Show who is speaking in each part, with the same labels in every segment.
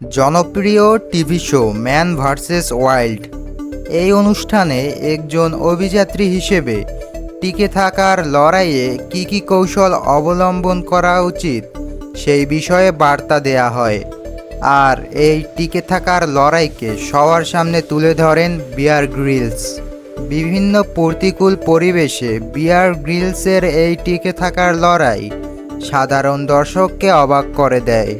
Speaker 1: জনপ্রিয় TV show man versus wild. এই অনুষ্ঠানে একজন অভিযাত্রী হিসেবে টিকে থাকার লড়াইয়ে কী কী কৌশল অবলম্বন করা উচিত সেই বিষয়ে বার্তা দেয়া হয়। আর এই টিকে থাকার লড়াইকে সবার সামনে তুলে ধরেন বিয়ার গ্রিলস। বিভিন্ন প্রতিকূল পরিবেশে বিয়ার গ্রিলসের এই টিকে থাকার লড়াই সাধারণ দর্শককে অবাক করে দেয়।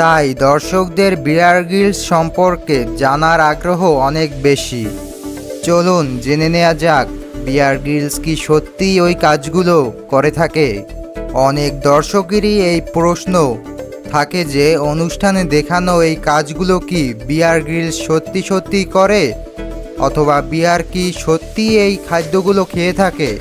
Speaker 1: তাই দর্শকদের বিয়ার গ্রিলস সম্পর্কে জানার আগ্রহ অনেক বেশি। চলুন জেনে নেওয়া যাক, বিয়ার গ্রিলস কি সত্যিই ওই কাজগুলো করে থাকে? অনেক দর্শকেরই এই প্রশ্ন থাকে যে, অনুষ্ঠানে দেখানো এই কাজগুলো কি বিয়ার গ্রিলস সত্যি সত্যি করে? অথবা বিয়ার কি সত্যি এই খাদ্যগুলো খেয়ে থাকে?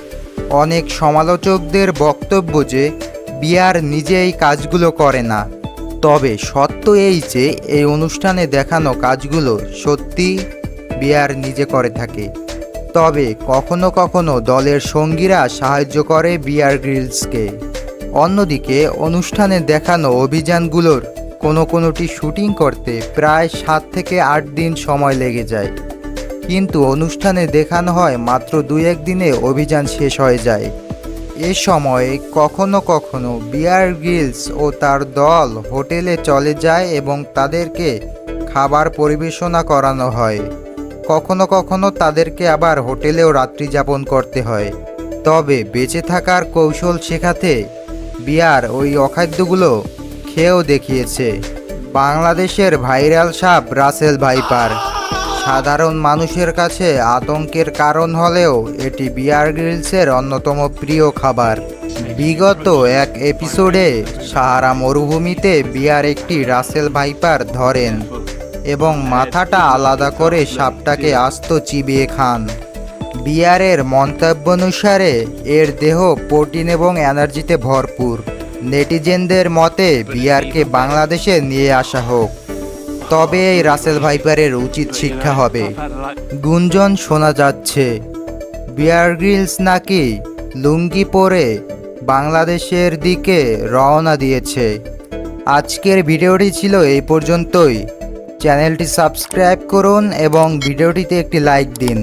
Speaker 1: অনেক সমালোচকদের বক্তব্য যে, বিয়ার নিজে এই কাজগুলো করে না। তবে সত্য এই যে, এই অনুষ্ঠানে দেখানো কাজগুলো সত্যি বিয়ার নিজে করে থাকে। তবে কখনো কখনো দলের সঙ্গীরা সাহায্য করে বিয়ার গ্রিলসকে। অন্যদিকে অনুষ্ঠানে দেখানো অভিযানগুলোর কোনো কোনোটি শুটিং করতে প্রায় সাত থেকে আট দিন সময় লেগে যায়। কিন্তু অনুষ্ঠানে দেখানো হয় মাত্র দুই এক দিনে অভিযান শেষ হয়ে যায়। এ সময়ে কখনো কখনো বিয়ার গ্রিলস ও তার দল হোটেলে চলে যায় এবং তাদেরকে খাবার পরিবেশনা করানো হয়। কখনো কখনো তাদেরকে আবার হোটেলেও রাত্রি যাপন করতে হয়। তবে বেঁচে থাকার কৌশল শেখাতে বিয়ার ওই অখাদ্যগুলো খেয়েও দেখিয়েছে। বাংলাদেশের ভাইরাল সাপ রাসেল ভাইপার। সাধারণ মানুষের কাছে আতঙ্কের কারণ হলেও এটি বিয়ার গ্রিলসের অন্যতম প্রিয় খাবার। বিগত এক এপিসোডে সাহারা মরুভূমিতে বিয়ার একটি রাসেল ভাইপার ধরেন এবং মাথাটা আলাদা করে সাপটাকে আস্ত চিবিয়ে খান। বিয়ারের মন্তব্যানুসারে এর দেহ প্রোটিন এবং এনার্জিতে ভরপুর। নেটিজেনদের মতে বিয়ারকে বাংলাদেশে নিয়ে আসা হোক। তবে এই রাসেল ভাইপারের উচিত শিক্ষা হবে। গুঞ্জন শোনা যাচ্ছে, বিয়ার গ্রিলস নাকি লুঙ্গি পরে বাংলাদেশের দিকে রওনা দিয়েছে। আজকের ভিডিওটি ছিল এই পর্যন্তই। চ্যানেলটি সাবস্ক্রাইব করুন এবং ভিডিওটিতে একটি লাইক দিন।